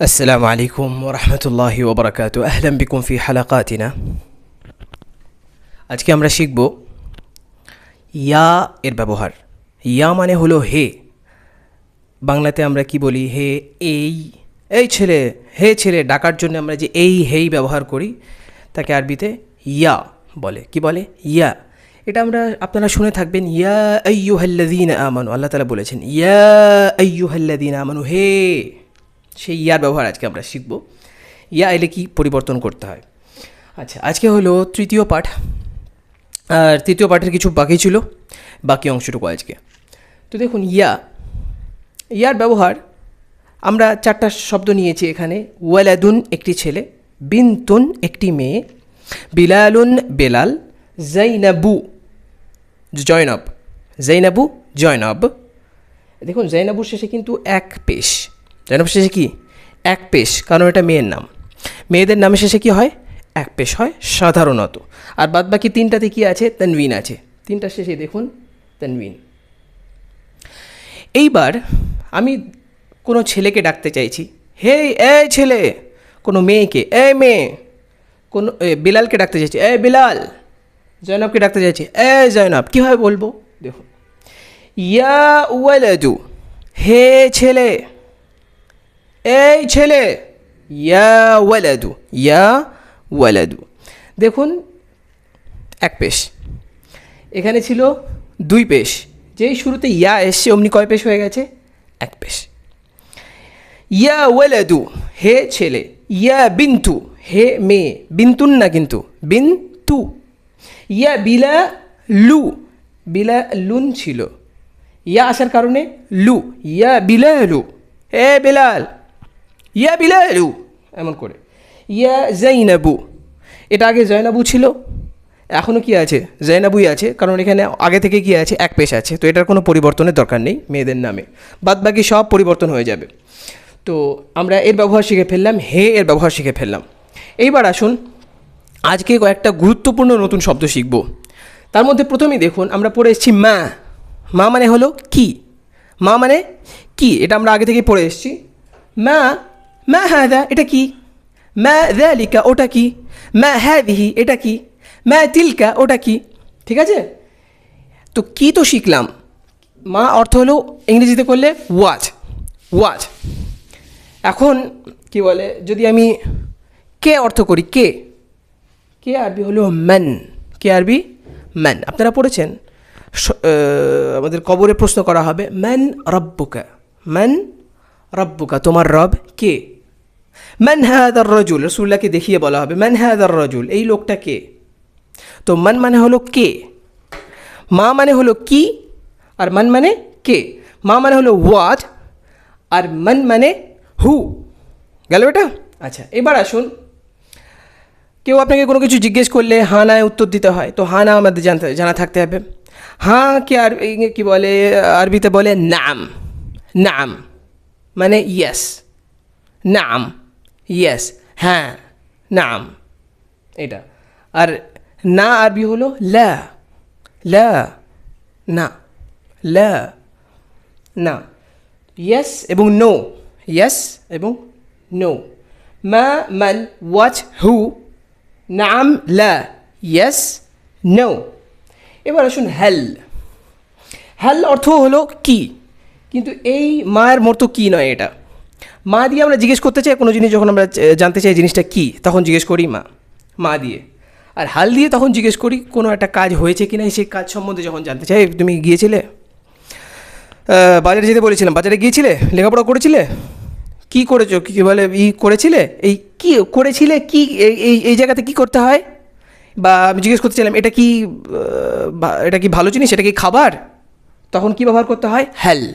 السلام عليكم ورحمة الله وبركاته أهلا بكم في حلقاتنا আজকে আমরা শিখব ইয়া এর ব্যবহার ইয়া মানে হলো হে বাংলাতে আমরা কি বলি হে এই এই ছেলে হে ছেলে ডাকার জন্য আমরা যে এই হেই ব্যবহার করি তাকে আরবিতে ইয়া বলে কি বলে ইয়া এটা আমরা আপনারা শুনে থাকবেন ইয়া আইয়ুহাল্লাযীনা আমানু আল্লাহ তাআলা বলেছেন ইয়া আইয়ুহাল্লাযীনা আমানু হে সেই ইয়ার ব্যবহার আজকে আমরা শিখব। ইয়া এলে কি পরিবর্তন করতে হয়। আচ্ছা আজকে হলো তৃতীয় পাঠ। আর তৃতীয় পাঠের কিছু বাকি ছিল। বাকি অংশটুকু আজকে। তো দেখুন, ইয়া, ইয়ার ব্যবহার আমরা চারটা শব্দ নিয়েছি এখানে। ওয়ালাদুন একটি ছেলে, বিনতুন একটি মেয়ে, বিলালুন বেলাল, জাইনাবু জয়নব জৈনাবু জয়নব। দেখুন জৈনাবুর শেষে কিন্তু এক পেশ। জৈনব শেষে কি? এক পেশ, কারণ এটা মেয়ের নাম। মেয়েদের নামের শেষে কি হয়? এক পেশ হয় সাধারণত। আর বাদ বাকি তিনটাতে কি আছে? তানবিন আছে। তিনটার শেষে দেখুন তানবিন এইবার আমি কোনো ছেলেকে ডাকতে চাইছি। হে, এ ছেলে! কোনো মেয়েকে। এ মেয়ে! কোনো বিলালকে ডাকতে চাইছি। এ বিলাল! জয়নবকে ডাকতে চাইছি। এ জয়নব! কীভাবে বলব? দেখুন। ইয়া ওয়ালাদু, হে ছেলে! এই ছেলে, ইয়া ওয়ালাদু ইয়া ওয়ালাদু। দেখুন, এক পেশ। এখানে ছিল দুই পেশ। যেই শুরুতে ইয়া এসছে, অমনি কয় পেশ হয়ে গেছে? এক পেশ। ইয়া ওয়ালাদু, হে ছেলে। ইয়া বিন্তু, হে মেয়ে। বিন্তুন না কিন্তু? বিন্তু। ইয়া বিলা লু বিলা লুন ছিল। ইয়া আসার কারণে লু। ইয়া বিলা লু এ বিলাল ইয়া বিলালু, এমন করে। ইয়া জাইনাবু এটা আগে জয়নাবু ছিল এখনও কি আছে? জয়নাবুই আছে, কারণ এখানে আগে থেকে কি আছে? এক পেশ আছে, তো এটার কোনো পরিবর্তনের দরকার নেই মেয়েদের নামে। বাদ বাকি সব পরিবর্তন হয়ে যাবে। তো আমরা এর ব্যবহার শিখে ফেললাম, হে এর ব্যবহার শিখে ফেললাম। এইবার আসুন, আজকে কয়েকটা গুরুত্বপূর্ণ নতুন শব্দ শিখব। তার মধ্যে প্রথমেই দেখুন, আমরা পড়ে এসেছি মা। মা মানে হলো কি? মা মানে কি? এটা আমরা আগে থেকেই পড়ে এসেছি। মা মা হাদা, এটা কি? মা দ্যালিকা ওটা কি? মা হ্যাদিহি এটা কি? মা তিলকা, ওটা কি? ঠিক আছে? তো কি তো শিখলাম? মা অর্থ হলো ইংরেজিতে করলে ওয়াচ ওয়াচ এখন কি বলে, যদি আমি কে অর্থ করি? কে? কে আরবি হলো ম্যান কে আরবি? ম্যান আপনারা পড়েছেন? আমাদের কবরে প্রশ্ন করা হবে ম্যান রব্বুকা ম্যান রব্বুকা তোমার রব কে? ম্যান হ্যাদার রজুল রসুল্লাহকে দেখিয়ে বলা হবে ম্যান হ্যাদার রজুল, এই লোকটা কে? তো মান মানে হলো কে? মা মানে হলো কি? আর মান মানে কে? মা মানে হলো ওয়াট আর মান মানে হু গেল এটা আচ্ছা এবার আসুন। কেউ আপনাকে কোনো কিছু জিজ্ঞেস করলে হাঁ নায় উত্তর দিতে হয়, তো হাঁ না আমাদের জানতে, জানা থাকতে হবে। হাঁ কে আর কি বলে, আরবিতে বলে নাম। নাম মানে ইয়েস নাম। ইয়েস হ্যাঁ নাম। এটা। আর না আরবি হলো লা। না। লা। না। ইয়েস এবং নো ইয়েস এবং নো মা, মান, ওয়াচ, হু। নাম, লা। ইয়েস নো এবার আসুন হ্যাল। হ্যাল অর্থ হলো কি? কিন্তু এই মায়ের মতো কি নয় এটা? মা দিয়ে আমরা জিজ্ঞেস করতে চাই কোনো জিনিস যখন আমরা জানতে চাই জিনিসটা কি তখন জিজ্ঞেস করি মা মা দিয়ে। আর হাল দিয়ে তখন জিজ্ঞেস করি কোনো একটা কাজ হয়েছে কি না সেই কাজ সম্বন্ধে যখন জানতে চাই তুমি গিয়েছিলে? বাজারে যেতে বলেছিলাম বাজারে গিয়েছিলে? লেখাপড়া করেছিলে? কি করেছ? কী বলে ই করেছিলে? এই কি করেছিলে? কি এই- এই এই জায়গাতে কি করতে হয়? বা আমি জিজ্ঞেস করতে চাইলাম এটা কি এটা কি ভালো জিনিস? এটা কি খাবার? তখন কি ব্যবহার করতে হয়? হ্যাল।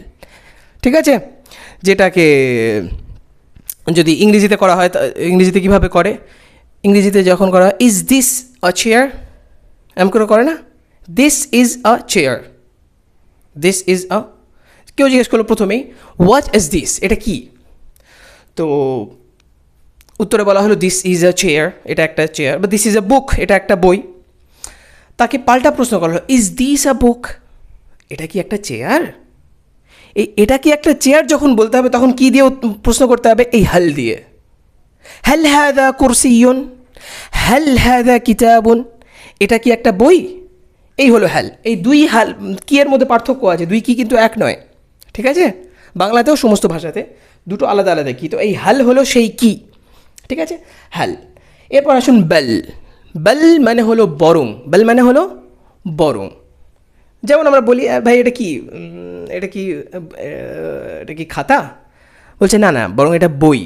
ঠিক আছে? যেটাকে, যদি ইংরেজিতে করা হয় ইংরেজিতে কীভাবে করে? ইংরেজিতে যখন করা হয় ইজ দিস আ চেয়ার এমন করে করে না? This is a chair this is a কেউ জিজ্ঞেস করল প্রথমেই হোয়াট ইজ দিস এটা কি? তো উত্তরে বলা হলো দিস ইজ আ চেয়ার এটা একটা চেয়ার বা দিস ইজ আ বুক এটা একটা বই। তাকে পাল্টা প্রশ্ন করা হলো ইজ দিস আ বুক এটা কি একটা চেয়ার এই এটা কি একটা চেয়ার যখন বলতে হবে, তখন কি দিয়ে প্রশ্ন করতে হবে? এই হাল দিয়ে। হ্যাল হ্যাদা কুরসিয়ন হ্যাল হ্যাদা কিতাবুন, এটা কি একটা বই? এই হলো হ্যাল এই দুই হাল, কি এর মধ্যে পার্থক্য আছে? দুই কি কিন্তু এক নয়। ঠিক আছে? বাংলাতেও সমস্ত ভাষাতে দুটো আলাদা আলাদা কি? তো এই হাল হলো সেই কি। ঠিক আছে? হাল। এরপর আসুন বেল। বেল মানে হলো বরং। বেল মানে হলো বরং। যেমন আমরা বলি ভাই, এটা কি এটা কি এটা কি খাতা? বলছে, না না, বরং এটা বই।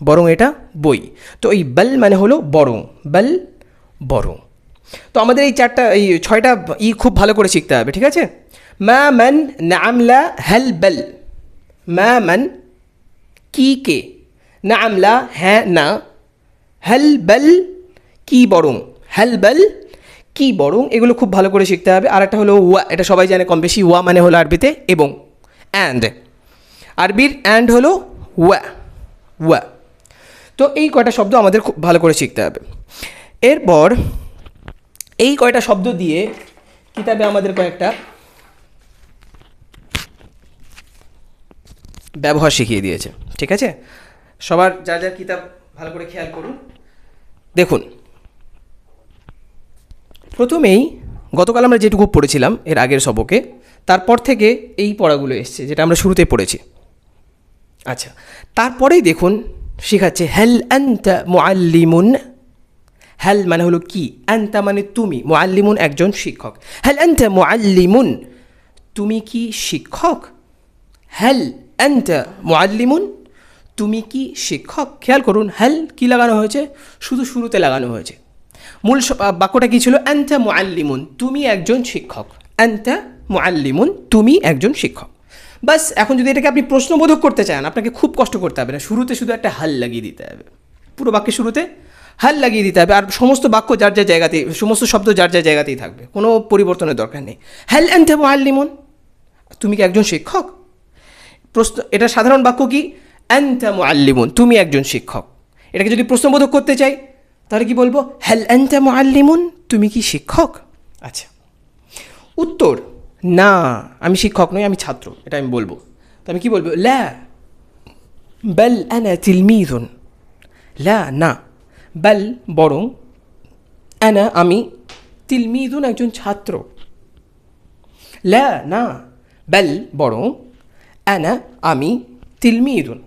বরং এটা বই। তো এই বেল মানে হলো বরং। বেল, বরং। তো আমাদের এই চারটা, এই ছয়টা ই খুব ভালো করে শিখতে হবে, ঠিক আছে? মা মান নামলা হেল বেল। মা মান কি কে? নামলা হ্যাঁ না। হেল বেল কি বরং? হেল বেল কি বরং এগুলো খুব ভালো করে শিখতে হবে। আর একটা হলো ওয়া, এটা সবাই জানে, কম বেশি ওয়া মানে হলো আরবিতে এবং অ্যান্ড আরবির অ্যান্ড হলো ওয়া ওয়া। তো এই কয়টা শব্দ আমাদের খুব ভালো করে শিখতে হবে। এরপর, এই কয়টা শব্দ দিয়ে কিতাবে আমাদের কয়েকটা ব্যবহার শিখিয়ে দিয়েছে। ঠিক আছে? সবার যা যা কিতাব ভালো করে খেয়াল করুন। দেখুন প্রথমেই গতকাল আমরা যেটুকু পড়েছিলাম এর আগের সবকে, তারপর থেকে এই পড়াগুলো এসছে, যেটা আমরা শুরুতে পড়েছি। আচ্ছা তারপরেই দেখুন শেখাচ্ছে হেল অ্যান্তা মোয়াল্লিমুন হেল মানে হলো কি? অ্যান্তা মানে তুমি। মোয়াল্লিমুন একজন শিক্ষক। হেল অ্যান্তা মোয়াল্লিমুন তুমি কি শিক্ষক? হেল অ্যান্তা মোয়াল্লিমুন তুমি কি শিক্ষক? খেয়াল করুন হেল কি লাগানো হয়েছে? শুধু শুরুতে লাগানো হয়েছে। মূল বাক্যটা কি ছিল? অ্যান্তা মোয়াল্লিমুন তুমি একজন শিক্ষক। অ্যান্তা মোয়াল্লিমুন তুমি একজন শিক্ষক। বাস, এখন যদি এটাকে আপনি প্রশ্নবোধক করতে চান, আপনাকে খুব কষ্ট করতে হবে না। শুরুতে শুধু একটা হাল লাগিয়ে দিতে হবে। পুরো বাক্যের শুরুতে হাল লাগিয়ে দিতে হবে। আর সমস্ত বাক্য যার যার জায়গাতেই, সমস্ত শব্দ যার যার জায়গাতেই থাকবে। কোনো পরিবর্তনের দরকার নেই। হ্যাল অ্যান্তে মোয়াল্লিমুন তুমি কি একজন শিক্ষক? প্রশ্ন, এটা সাধারণ বাক্য কি? অ্যান্তা মুআল্লিমুন, তুমি একজন শিক্ষক। এটাকে যদি প্রশ্নবোধক করতে চাই তাহলে কি বলব? হ্যাল অ্যান্তা মুআল্লিমুন? তুমি কি শিক্ষক? আচ্ছা। উত্তর, না, আমি শিক্ষক নই, আমি ছাত্র, এটা আমি বলব। তো আমি কি বলব? লা, বেল আনা তিলমিদুন লা, না, বেল বরং আনা আমি তিলমিদুন একজন ছাত্র। লা, না, বেল বরং আনা আমি তিলমিদুন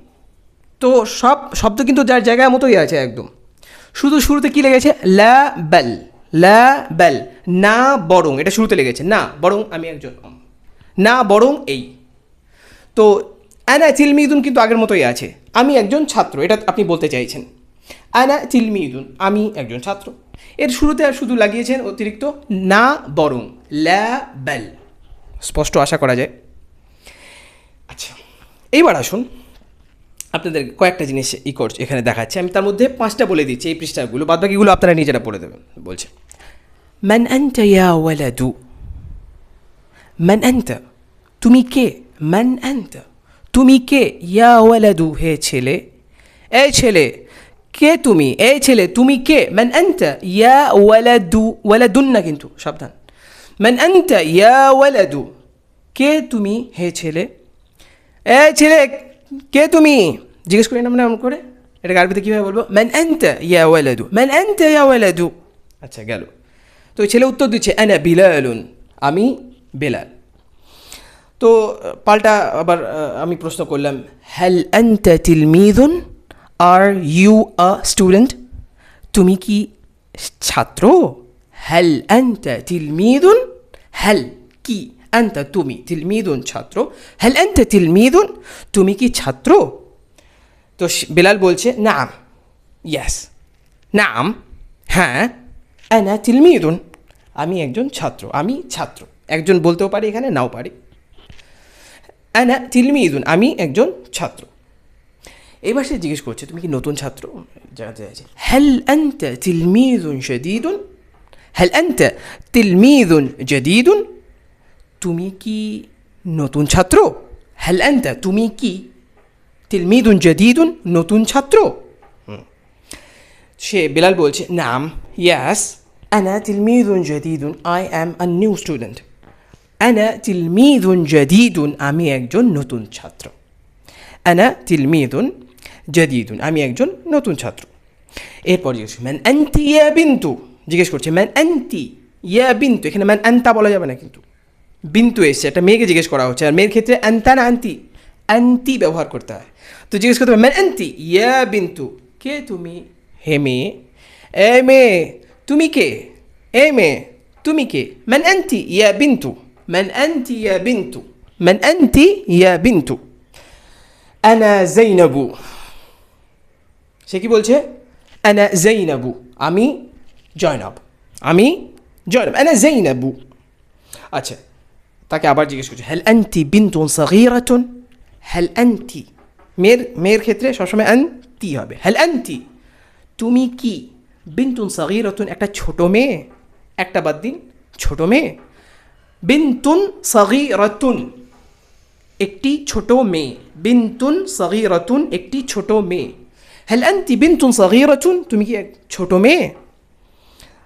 তো সব, শব্দ কিন্তু যার জায়গা মতোই আছে একদম। শুধু শুরুতে কি লেগেছে? লা বেল লা বেল, না বরং, এটা শুরুতে লেগেছে, না বরং আমি একজন না বরং এই। তো আনা তিলমিদুন কিন্তু আগের মতোই আছে, আমি একজন ছাত্র, এটা আপনি বলতে চাইছেন। আনা তিলমিদুন, আমি একজন ছাত্র। এর শুরুতে আর শুধু লাগিয়েছেন অতিরিক্ত, না বরং, লা বেল। স্পষ্ট আশা করা যায়। আচ্ছা এইবার আসুন। আপনাদের কয়েকটা জিনিস ই করছে এখানে দেখাচ্ছে। আমি তার মধ্যে পাঁচটা বলে দিচ্ছি, এই পৃষ্ঠাগুলো। বাদ বাকিগুলো আপনারা নিজেরা পড়ে দেবেন, বলছে। ম্যান আনতা ইয়া ওয়ালাদু? ম্যান আনতা? তুমি কে? ম্যান আনতা? তুমি কে? ইয়া ওয়ালাদু? হে ছেলে। এই ছেলে, কে তুমি? এই ছেলে, তুমি কে? ম্যান আনতা ইয়া ওয়ালাদু? ওয়ালাদুন না কিন্তু, সাবধান। ম্যান আনতা ইয়া ওয়ালাদু? কে তুমি? হে ছেলে। এ ছেলে কে তুমি? জিজ্ঞেস করি না মানে এমন করে। এটাকে আরবিতে কীভাবে বলব? ম্যান আনতা ইয়া ওয়ালাদু। ম্যান আনতা ইয়া ওয়ালাদু। আচ্ছা গেল। তো ছেলে উত্তর দিচ্ছে, আনা বিলালুন। আমি বেলাল। তো পাল্টা আবার আমি প্রশ্ন করলাম হ্যাল আনতা তিলমিদুন আর ইউ আ স্টুডেন্ট? তুমি কি ছাত্র? হ্যাল আনতা তিলমিদুন হ্যাল কি? আনতা তুমি তিলমিদুন ছাত্র হ্যাল আনতা তিলমিদুন তুমি কি ছাত্র তো বেলাল বলছে নাম ইয়াস নাম হ্যাঁ আনা তিলমিদুন আমি একজন ছাত্র, আমি ছাত্র। একজন বলতেও পারি, এখানে নাও পারি। আনা তিলমিদুন আমি একজন ছাত্র। এবার সে জিজ্ঞেস করছে, তুমি কি নতুন ছাত্র? জানাতে চাইছে। হ্যাল আনতা তিলমিদুন শদীদুন হ্যাল আনতা তিলমিদুন জদীদুন? তুমি কি নতুন ছাত্র? হ্যাল আনতা তুমি কি তিলমিদুন জদীদুন নতুন ছাত্র। সে বিলাল বলছে নাম ইয়াস আনা তিলমিদুন জদীদুন I am a new student. আনা তিলমিদুন জাদিদুন আমি একজন নতুন ছাত্র। আনা তিলমিদুন জাদিদুন আমি একজন নতুন ছাত্র। এরপর জিজ্ঞেস ম্যান অ্যান্টি ইয়া বিন্তু? জিজ্ঞেস করছে ম্যান অ্যান্টি ইয়া বিন্তু? এখানে ম্যান অ্যান্তা বলা যাবে না কিন্তু। বিন্তু এসছে একটা মেয়েকে জিজ্ঞেস করা হচ্ছে। আর মেয়ের ক্ষেত্রে অ্যান্তা না অ্যান্টি অ্যান্টি ব্যবহার করতে হয়। তো জিজ্ঞেস করতে হবে, ম্যান অ্যান্টি? ইয়া বিন্তু। কে তুমি? হে মেয়ে। এ মেয়ে, তুমি কে? এ মেয়ে, তুমি কে? ম্যান অ্যান্টি, ইয়া বিন্তু। ম্যান অ্যান্টি, ইয়া বিন্তু। ম্যান অ্যান্টি, ইয়া বিন্তু। আনা জৈনবু। সে কি বলছে? আনা জৈনবু। আমি জয়নব। আমি জয়নব। আনা জৈনবু। আচ্ছা তাকে আবার জিজ্ঞেস করছে, হ্যাল আন্টি বিন্তুন সগীরাতুন? হ্যাল অ্যান্টি মেয়ের মেয়ের ক্ষেত্রে সবসময় আন্তি হবে। হ্যাল অ্যান্টি তুমি কি বিন্তুন সগীরাতুন একটা ছোট মেয়ে? একটা বাদ দিন, ছোট মেয়ে? বিন্তুন সগীরাতুন একটি ছোট মেয়ে। বিন্তুন সগীরাতুন একটি ছোট মেয়ে। হ্যাল আন্তি বিন্তুন সগীরাতুন? তুমি কি এক ছোট মেয়ে?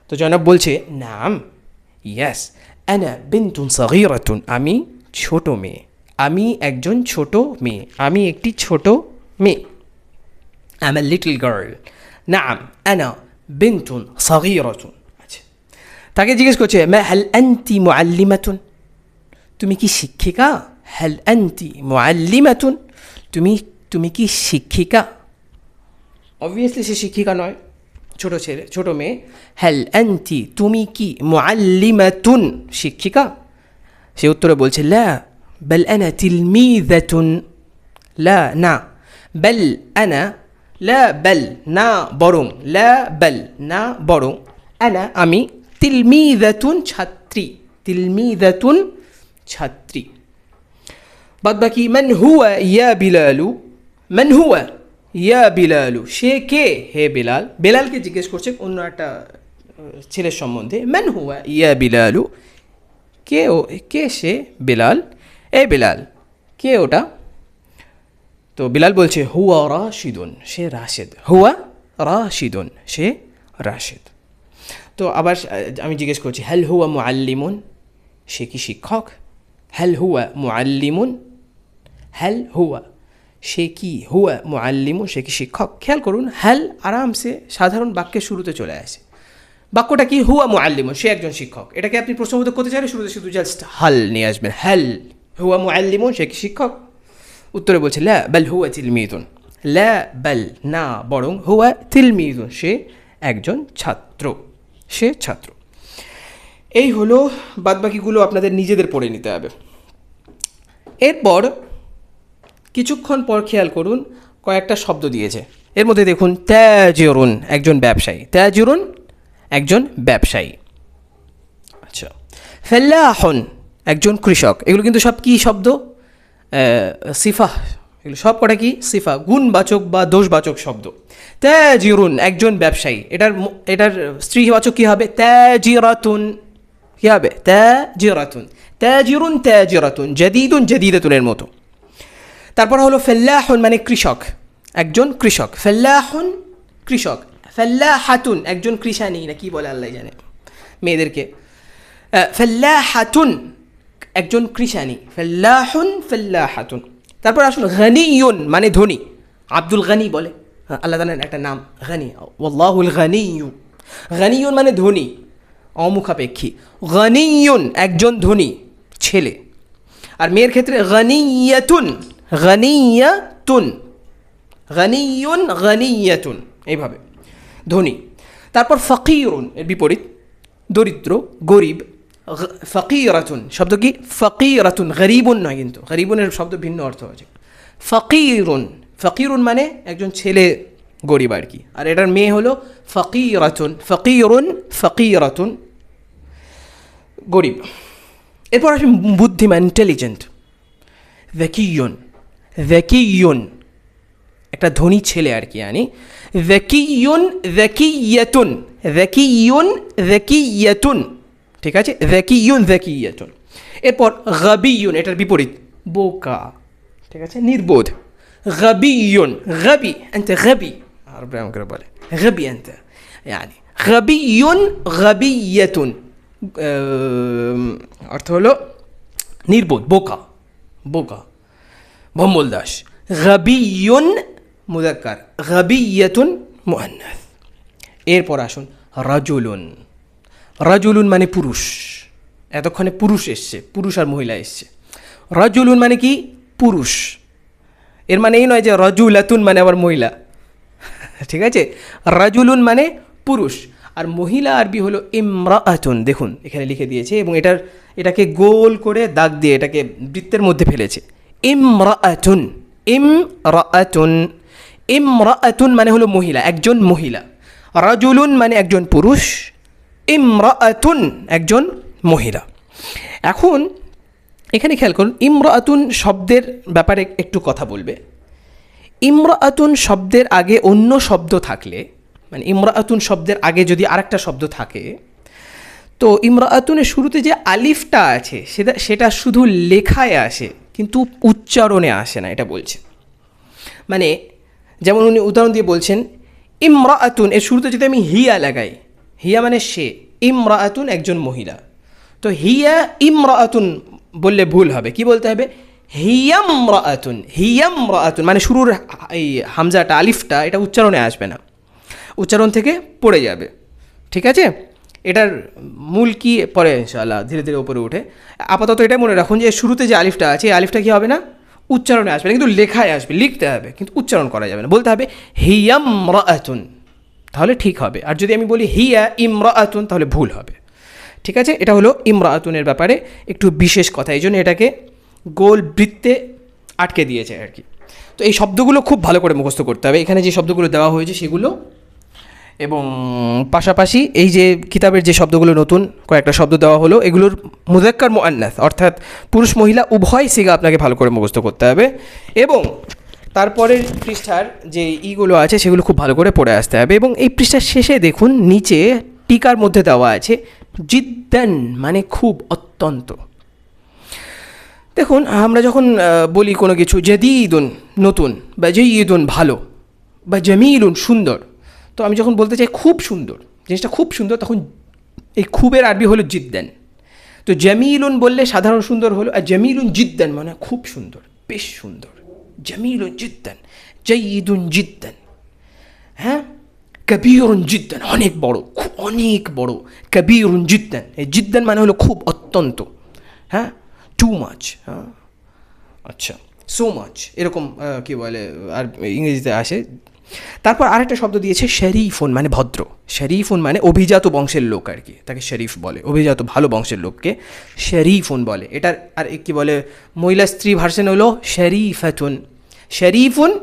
তো জনক বলছে, নাম ইয়াস আনা বিন্তুন সগীরাতুন আমি ছোট মেয়ে। আমি একজন ছোট মেয়ে। আমি একটি ছোট মেয়ে। I'm a little girl. নাম আনা বিন্তুন সগীরাতুন আচ্ছা। তাকে জিজ্ঞেস করছে, মা হাল আন্তি মুআল্লিমাতুন তুমি কি শিক্ষিকা? হ্যাল আন্তি মুআল্লিমাতুন তুমি তুমি কি শিক্ষিকা? অবভিয়াসলি সে শিক্ষিকা নয়। ছোট ছেলে, ছোট মেয়ে, হ্যাল আন্তি তুমি কি মুআল্লিমাতুন শিক্ষিকা? সে উত্তরে বলছে, লা, বল আনা তিলমিদাতুন লা, না, বল আনা, লা, বল না বরং, লা, বল না বরং, আনা আমি তিলমিদাতুন ছাত্রী তিলমিদাতুন ছাত্রী। বাদ বাকি মান হুয়া ইয়া বিলালু? মান হুয়া ইয়া বিলালু, সে কে? হে বিলাল। বেলালকে জিজ্ঞেস করছে অন্য একটা ছেলের সম্বন্ধে। মান হুয়া? ইয়া বিলালু। কে ও, কে সে? বিলাল। এ বিলাল, কে ওটা? তো বিলাল বলছে, হুয়া রাশিদুন, সে রাশেদ। হুয়া রাশিদুন, সে রাশেদ। তো আবার আমি জিজ্ঞেস করছি হ্যাল হুয়া মুআল্লিমুন? সে কি শিক্ষক? হ্যাল হুয়া মুআল্লিমুন? হ্যাল হুয়া সে কি হুয়া মুআল্লিমুন সে কি শিক্ষক? খেয়াল করুন হ্যাল আরামসে সাধারণ বাক্যের শুরুতে চলে আসে। বাক্যটা কি? হুয়া মুআল্লিমুন সে একজন শিক্ষক। এটাকে আপনি প্রশ্নবোধক করতে চাইলে শুরুতে শুধু জাস্ট হাল নিয়ে আসবেন। হ্যাল হুয়া মুআল্লিমুন সে কি শিক্ষক? উত্তরে বলছে, লা, বাল হুয়া তিলমিদুন। লা, বাল, না, বরং হুয়া তিলমিদুন, সে একজন ছাত্র। সে ছাত্র। এই হলো বাদবাকিগুলো আপনাদের নিজেদের পড়ে নিতে হবে। এরপর কিছুক্ষণ পর খেয়াল করুন, কয়েকটা শব্দ দিয়েছে। এর মধ্যে দেখুন, ত্যাজরুন একজন ব্যবসায়ী। ত্যাজরুন একজন ব্যবসায়ী। আচ্ছা। ফেল্লাহন একজন কৃষক। এগুলো কিন্তু সব কি শব্দ? সিফা এগুলো সব কটা কি? সিফা গুণবাচক বা দোষবাচক শব্দ। ত্যাজিরুন একজন ব্যবসায়ী। এটার এটার স্ত্রীবাচক কী হবে? ত্যাজিরাতুন কী হবে? ত্যাজিরাতুন ত্যাজিরুন, ত্যাজিরাতুন জাদিদুন জাদিদাতুনের মতো। তারপর হলো ফেল্লাহুন মানে কৃষক একজন কৃষক। ফেল্লাহুন কৃষক ফেল্লাহাতুন একজন কৃষানি না কি বলে আল্লাহ জানে মেয়েদেরকে। আহ, ফেল্লাহাতুন একজন কৃষানি। ফেল্লাহুন ফেল্লাহাতুন। তারপর আসুন গনিয়ুন মানে ধনী আব্দুল গনি বলে। হ্যাঁ, আল্লাহ তালের একটা নাম গনি ওয়াল্লাহুল গনিয়ু। গনিয়ুন মানে ধনী অমুখাপেক্ষী। গনিয়ুন একজন ধনী ছেলে। আর মেয়ের ক্ষেত্রে গনিয়াতুন গনিয়াতুন। গনিয়ুন, গনিয়াতুন। এইভাবে। ধনী। তারপর ফকিরুন, এর বিপরীত। দরিদ্র, গরিব। ফকিরাতুন। শব্দ কি? ফকিরাতুন, গরিবুন নয় কিন্তু। গরিবুনের শব্দ ভিন্ন অর্থ আছে। ফকিরুন। ফকিরুন মানে একজন ছেলে গরিব আর কি। আর এটার মেয়ে হলো ফকিরাতুন। ফকিরুন, ফকিরাতুন। গরিব। এরপর আসে বুদ্ধিমান ইন্টেলিজেন্ট ভ্যাকিয়ন ভ্যাকিয়ন একটা ধনী ছেলে আর কি আনি ভ্যাকিয়ন ভ্যাকিয়াতুন ভ্যাকিয়ন ভ্যাকিয়াতুন ঠিক আছে ভ্যাকিয়ন ভ্যাকিয়াতুন এরপর গাবিয়ুন এটার বিপরীত বোকা ঠিক আছে নির্বোধ গাবিয়ুন গাবি أنت غبي عربي أمكر بالي غبي أنت يعني غبي غبية আম, অর্থ হলো নির্বোধ বোকা বোকা ভম্বল দাস গাবিয়ুন মুদাক্কার গাবিয়াতুন মুআন্নাস এরপর আসুন রাজুলুন রাজুলুন মানে পুরুষ এতক্ষণে পুরুষ এসছে পুরুষ আর মহিলা এসছে রাজুলুন মানে কি পুরুষ এর মানে এই নয় যে রজুলাতুন মানে আবার মহিলা ঠিক আছে রাজুলুন মানে পুরুষ আর মহিলা আরবি হলো ইমরাআতুন দেখুন এখানে লিখে দিয়েছে এবং এটার এটাকে গোল করে দাগ দিয়ে এটাকে বৃত্তের মধ্যে ফেলেছে ইমরাআতুন ইমরাআতুন ইমরাআতুন মানে হলো মহিলা, একজন মহিলা। রাজুলুন মানে একজন পুরুষ, ইমরাআতুন একজন মহিলা। এখন এখানে খেয়াল করুন, ইমরাআতুন শব্দের ব্যাপারে একটু কথা বলবে। ইমরাআতুন শব্দের আগে অন্য শব্দ থাকলে মানে ইমরাআতুন শব্দের আগে যদি আরেকটা শব্দ থাকে, তো ইমরাআতুনের শুরুতে যে আলিফটা আছে, সেটা সেটা শুধু লেখায় আসে। কিন্তু উচ্চারণে আসে না, এটা বলছে। মানে যেমন উনি উদাহরণ দিয়ে বলছেন, ইমরাআতুন, এর শুরুতে যদি আমি হিয়া লাগাই, হিয়া মানে সে, ইমরাআতুন, একজন মহিলা। তো হিয়া ইমরাআতুন বললে ভুল হবে, কি বলতে হবে? হিয়াম রাআতুন হিয়াম রাআতুন মানে শুরুর এই হামজাটা, আলিফটা, এটা উচ্চারণে আসবে না। উচ্চারণ থেকে পড়ে যাবে, ঠিক আছে? এটার মূল কি পরে ইনশাআল্লাহ ধীরে ধীরে উপরে উঠে? আপাতত এটা মনে রাখুন যে শুরুতে যে আলিফটা আছে, এই আলিফটা কি হবে না? উচ্চারণে আসবে না, কিন্তু লেখায় আসবে, লিখতে হবে, কিন্তু উচ্চারণ করা যাবে না। বলতে হবে, হিয়াম রাআতুন তাহলে ঠিক হবে। আর যদি আমি বলি, হিয়া ইমরাআতুন তাহলে ভুল হবে। ঠিক আছে? এটা হলো ইমরাআতুনের ব্যাপারে একটু বিশেষ কথা, এই জন্য এটাকে গোল বৃত্তে আটকে দিয়েছে আর কি। তো এই শব্দগুলো খুব ভালো করে মুখস্থ করতে হবে। এখানে যে শব্দগুলো দেওয়া হয়েছে, সেগুলো এবং পাশাপাশি এই যে কিতাবের যে শব্দগুলো নতুন কয়েকটা শব্দ দেওয়া হলো, এগুলোর মুজাক্কার মোয়ান্নাস অর্থাৎ পুরুষ মহিলা উভয় সিগা আপনাকে ভালো করে মুখস্থ করতে হবে। এবং তারপরের পৃষ্ঠার যে ইগুলো আছে, সেগুলো খুব ভালো করে পড়ে আসতে হবে। এবং এই পৃষ্ঠার শেষে দেখুন, নিচে টিকার মধ্যে দেওয়া আছে, জিদ্দান মানে খুব অত্যন্ত। দেখুন, আমরা যখন বলি কোনো কিছু, জদিদুন, নতুন, বা জঈদুন ভালো, বা জামিলুন, সুন্দর তো আমি যখন বলতে চাই খুব সুন্দর, জিনিসটা খুব সুন্দর, তখন এই খুবের আরবি হলো জিদ্দান। তো জামিলুন বললে সাধারণ সুন্দর হলো, আর জামিলুন জিদ্দান মানে খুব সুন্দর, বেশ সুন্দর। জামিলুন জিদ্দান জঈদুন জিদ্দান হ্যাঁ? কবিরুন জিদ্দান, অনেক বড় অনেক বড়, কবিরুন জিদ্দান। এই জিদ্দান মানে হলো খুব অত্যন্ত হ্যাঁ? টু মাচ হ্যাঁ? আচ্ছা সো মাচ এরকম কী বলে, আর ইংরেজিতে আসে তারপর আরেকটা শব্দ দিয়েছে শরীফুন মানে ভদ্র। শরীফুন মানে অভিজাত বংশের লোক আর কি, তাকে শরীফ বলে, অভিজাত ভালো বংশের লোককে শরীফুন বলে। এটার আর কি বলে মহিলা স্ত্রী ভার্সন হলো শরীফাতুন। শরীফুন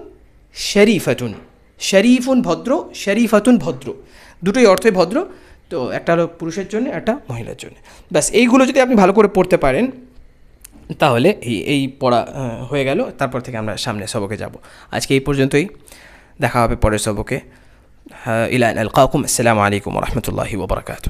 শরীফাতুন। শরীফুন ভদ্র, শরীফাতুন ভদ্র। দুটোই অর্থই ভদ্র, তো একটা হলো পুরুষের জন্য, একটা মহিলার জন্য। ব্যাস, এইগুলো যদি আপনি ভালো করে পড়তে পারেন, তাহলে এই এই পড়া হয়ে গেল। তারপর থেকে আমরা সামনে সবকে যাব। আজকে এই পর্যন্তই। দেখা হবে পরের সবকে ইলান আল কাকুম আসসালামু আলাইকুম রহমতুল্লাহি ওবরাকাতু